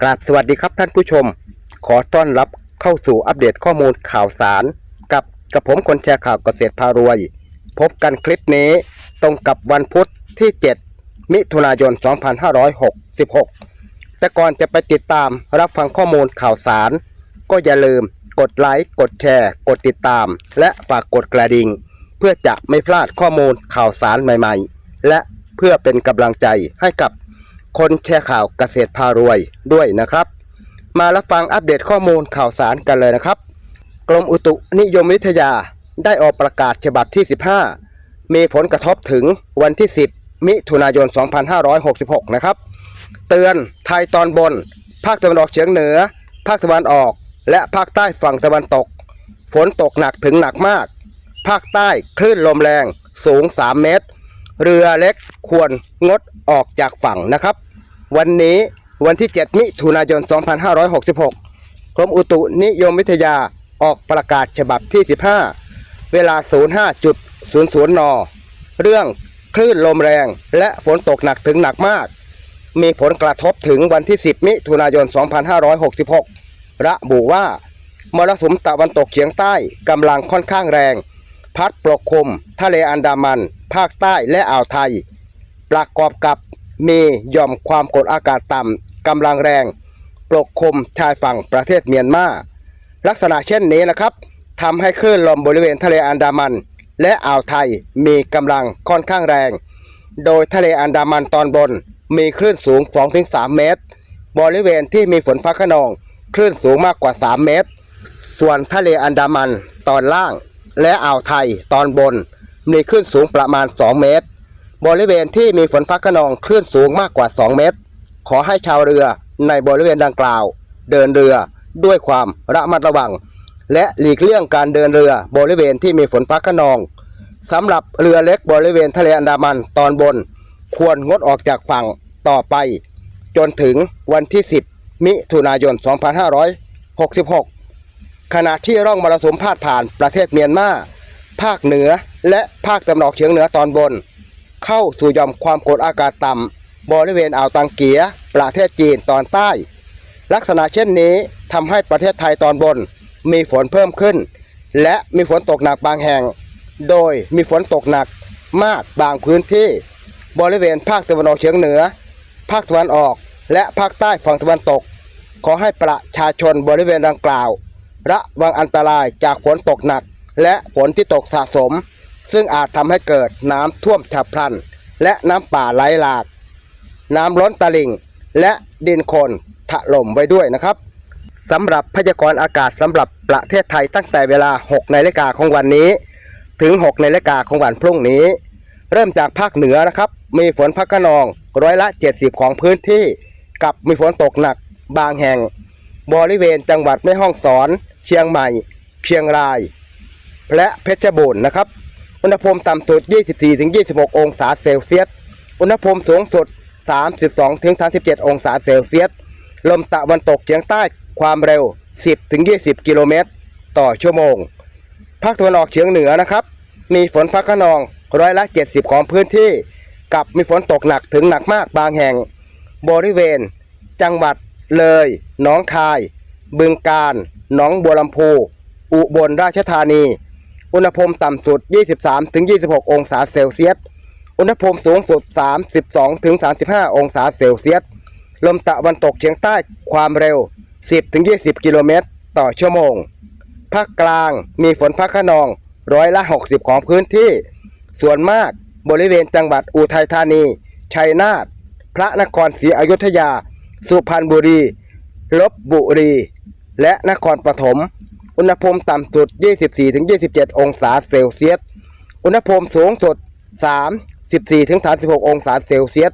กราบสวัสดีครับท่านผู้ชม ขอต้อนรับเข้าสู่อัปเดตข้อมูลข่าวสาร กับกับผมคนแชร์ข่าวเกษตรพารวย พบกันคลิปนี้ตรงกับวันพุธที่ 7 มิถุนายน 2566 แต่ก่อนจะไปติดตามรับฟังข้อมูลข่าวสาร ก็อย่าลืมกดไลค์กดแชร์ กดติดตาม และฝากกดกระดิ่ง เพื่อจะไม่พลาดข้อมูลข่าวสารใหม่ ๆ และเพื่อเป็นกำลังใจให้กับ คนแชร์ข่าวเกษตรพารวยด้วยนะครับ มารับฟังอัปเดตข้อมูลข่าวสารกันเลยนะครับ กรมอุตุนิยมวิทยาได้ออกประกาศฉบับที่ 15 มีผลกระทบถึงวันที่ 10 มิถุนายน 2566 นะครับ เตือนไทยตอนบน ภาคตะวันออกเฉียงเหนือ ภาคตะวันออก และภาคใต้ฝั่งตะวันตก ฝนตกหนักถึงหนักมาก ภาคใต้คลื่นลมแรงสูง 3 เมตร เรือเล็กควรงดออกจากฝั่งนะครับ วันนี้วันที่ 7 มิถุนายน 2566 กรมอุตุนิยมวิทยาออกประกาศฉบับที่ 15 เวลา 05.00 น เรื่องคลื่นลมแรงและฝนตกหนักถึงหนักมาก มีผลกระทบถึงวันที่ 10 มิถุนายน 2566 ระบุว่ามรสุมตะวันตกเฉียงใต้กำลังค่อนข้างแรง พัดปกคลุม ทะเลอันดามัน ภาคใต้และอ่าวไทย ประกอบกับ มีหย่อมความกดอากาศต่ำกำลังแรง ปกคลุมชายฝั่งประเทศเมียนมา ลักษณะเช่นนี้นะครับทำให้คลื่นลมบริเวณทะเลอันดามัน และอ่าวไทยมีกำลังค่อนข้างแรง โดยทะเลอันดามันตอนบนมีคลื่นสูง 2-3 เมตร บริเวณที่มีฝนฟ้าขนอง คลื่นสูงมากกว่า 3 เมตร ส่วนทะเลอันดามันตอนล่าง และอ่าวไทยตอนบน มีคลื่นสูงประมาณ 2 เมตร บริเวณที่มีฝนฟ้าขนองคลื่นสูงมากกว่า 2 เมตร ขอให้ชาวเรือในบริเวณดังกล่าว เดินเรือด้วยความระมัดระวัง และหลีกเลี่ยงการเดินเรือบริเวณที่มีฝนฟ้าขนองสำหรับเรือเล็กบริเวณทะเลอันดามันตอนบน ควรงดออกจากฝั่งต่อไป จนถึงวันที่ 10 มิถุนายน 2566 ขณะที่ร่องมรสุมพาดผ่านประเทศเมียนมา ภาคเหนือและภาคตะวันออกเฉียงเหนือตอนบน เข้าสู่ย่อมความกดอากาศต่ำบริเวณอ่าวตังเกีย ประเทศจีนตอนใต้ ลักษณะเช่นนี้ทำให้ประเทศไทยตอนบน มีฝนเพิ่มขึ้น และมีฝนตกหนักบางแห่ง โดยมีฝนตกหนักมากบางพื้นที่ บริเวณภาคตะวันออกเฉียงเหนือ ภาคตะวันออกและภาคใต้ฝั่งตะวันตก ขอให้ประชาชนบริเวณดังกล่าว ระวังอันตรายจากฝนตกหนัก และฝนที่ตกสะสม ซึ่งอาจทำให้เกิดน้ำท่วมฉับพลัน และน้ำป่าไหลหลาก น้ำล้นตลิ่ง และดินโคลนถล่มไว้ด้วยนะครับสำหรับพยากรณ์อากาศสำหรับประเทศไทยตั้งแต่เวลา 6นาฬิกาของวันนี้ ถึง 6นาฬิกาของวันพรุ่งนี้ เริ่มจากภาคเหนือนะครับ มีฝนฟ้าขนองร้อยละ 70 ของพื้นที่ กับมีฝนตกหนัก บางแห่ง บริเวณจังหวัดแม่ฮ่องสอน เชียงใหม่ เชียงราย และเพชรบูรณ์นะครับ อุณหภูมิต่ำสุด 24-26 องศาเซลเซียส อุณหภูมิสูงสุด 32-37 องศาเซลเซียส ลมตะวันตกเฉียงใต้ความเร็ว 10-20 กิโลเมตร ต่อชั่วโมง ภาคตะวันออกเฉียงเหนือนะครับ มีฝนฟ้าขนองร้อยละ 70 ของพื้นที่ กับมีฝนตกหนักถึงหนักมากบางแห่ง บริเวณ จังหวัด เลย หนองคาย บึงกาฬ หนองบัวลำพู อุบลราชธานี อุณหภูมิต่ำสุด 23-26 องศาเซลเซียส อุณหภูมิสูงสุด 32-35 องศาเซลเซียส ลมตะวันตกเฉียงใต้ความเร็ว 10-20 กิโลเมตร ต่อชั่วโมง ภาคกลางมีฝนฟ้าขนองร้อยละ 60 ของพื้นที่ ส่วนมากบริเวณจังหวัดอุทัยธานี ชัยนาท พระนครศรีอยุธยา สุพรรณบุรี ลบบุรี และนครปฐม อุณหภูมิต่ำสุด 24-27 องศาเซลเซียส อุณหภูมิสูงสุด 34-36 องศาเซลเซียส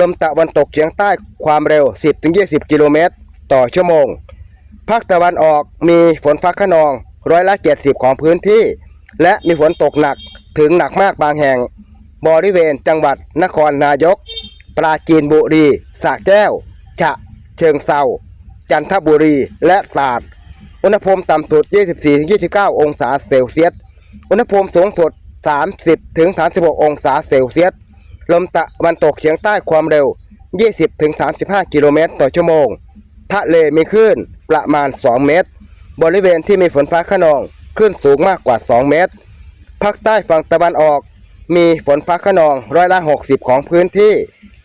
ลมตะวันตกเฉียงใต้ความเร็ว 10-20 กิโลเมตร ต่อชั่วโมง ภาคตะวันออกมีฝนฟ้าขนองร้อยละ 70 ของพื้นที่ และมีฝนตกหนักถึงหนักมากบางแห่ง บริเวณจังหวัดนครนายก ปราจีนบุรีสระแก้ว ฉะ เชิงเซาจันทบุรีและตราด อุณหภูมิต่ำสุด 24-29 องศาเซลเซียส อุณหภูมิสูงสุด 30-36 องศาเซลเซียส ลมตะวันตกเฉียงใต้ความเร็ว 20-35 กิโลเมตรต่อชั่วโมง ทะเลมีคลื่นประมาณ 2 เมตร บริเวณที่มีฝนฟ้าขนองคลื่นสูงมากกว่า 2 เมตร ภาคใต้ฝั่งตะวันออก มีฝนฟ้าขนองร้อยละ 60 ของพื้นที่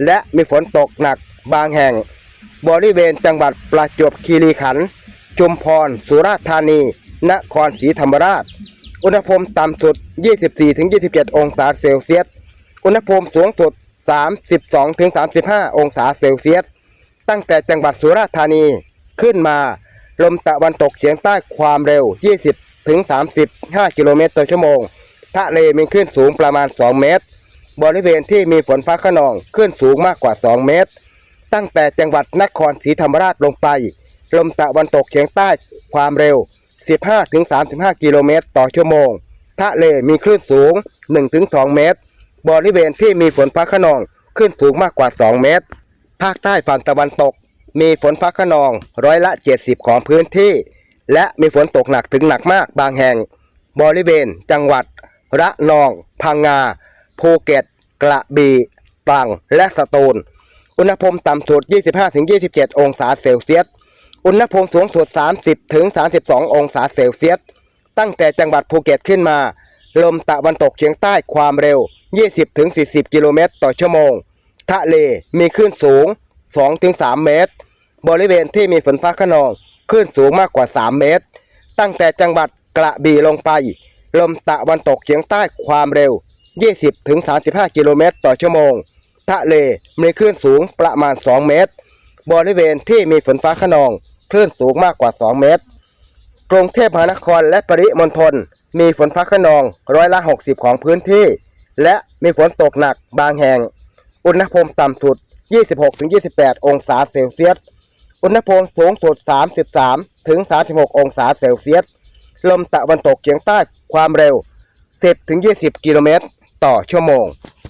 และมีฝนตกหนักบางแห่ง บริเวณจังหวัดประจวบคีรีขันธ์ จุมพร สุราษฎร์ธานี นครศรีธรรมราช อุณหภูมิต่ำสุด 24-27 องศาเซลเซียส อุณหภูมิสูงสุด 32-35 องศาเซลเซียส ตั้งแต่จังหวัดสุราษฎร์ธานีขึ้นมา ลมตะวันตกเฉียงใต้ความเร็ว 20-35 กิโลเมตรต่อชั่วโมง ทะเลมีคลื่นสูงประมาณ 2 เมตร บริเวณที่มีฝนฟ้าขนองคลื่นสูงมากกว่า 2 เมตร ตั้งแต่จังหวัดนครศรีธรรมราชลงไป ลมตะวันตกเฉียงใต้ความเร็ว 15-35 กิโลเมตรต่อชั่วโมง ทะเลมีคลื่นสูง 1-2 เมตร บริเวณที่มีฝนฟ้าขนองคลื่นสูงมากกว่า 2 เมตร ภาคใต้ฝั่งตะวันตก มีฝนฟ้าขนองร้อยละ 70 ของพื้นที่ และมีฝนตกหนักถึงหนักมากบางแห่ง บริเวณ จังหวัด ระนอง พังงา ภูเก็ต กระบี่ตรัง และสตูล อุณหภูมิต่ำสุด 25-27 องศาเซลเซียส อุณหภูมิสูงสุด 30 ถึง 32 องศาเซลเซียส ตั้งแต่จังหวัดภูเก็ตขึ้นมา ลมตะวันตกเฉียงใต้ความเร็ว 20 ถึง 40 กิโลเมตรต่อชั่วโมง ทะเลมีคลื่นสูง 2 ถึง 3 เมตร บริเวณที่มีฝนฟ้าขนอง คลื่นสูงมากกว่า 3 เมตร ตั้งแต่จังหวัดกระบี่ลงไป ลมตะวันตกเฉียงใต้ความเร็ว 20 ถึง 35 กิโลเมตรต่อชั่วโมง ทะเลมีคลื่นสูงประมาณ 2 เมตร บริเวณที่มีฝนฟ้าขนองคลื่นสูงมากกว่า 2 เมตร กรุงเทพมหานครและปริมณฑลมีฝนฟ้าขนองร้อยละ 60 ของพื้นที่ และมีฝนตกหนักบางแห่ง อุณหภูมิต่ำสุด 26-28 องศาเซลเซียส อุณหภูมิสูงสุด 33-36 องศาเซลเซียส ลมตะวันตกเฉียงใต้ความเร็ว 10-20 กิโลเมตร ต่อชั่วโมง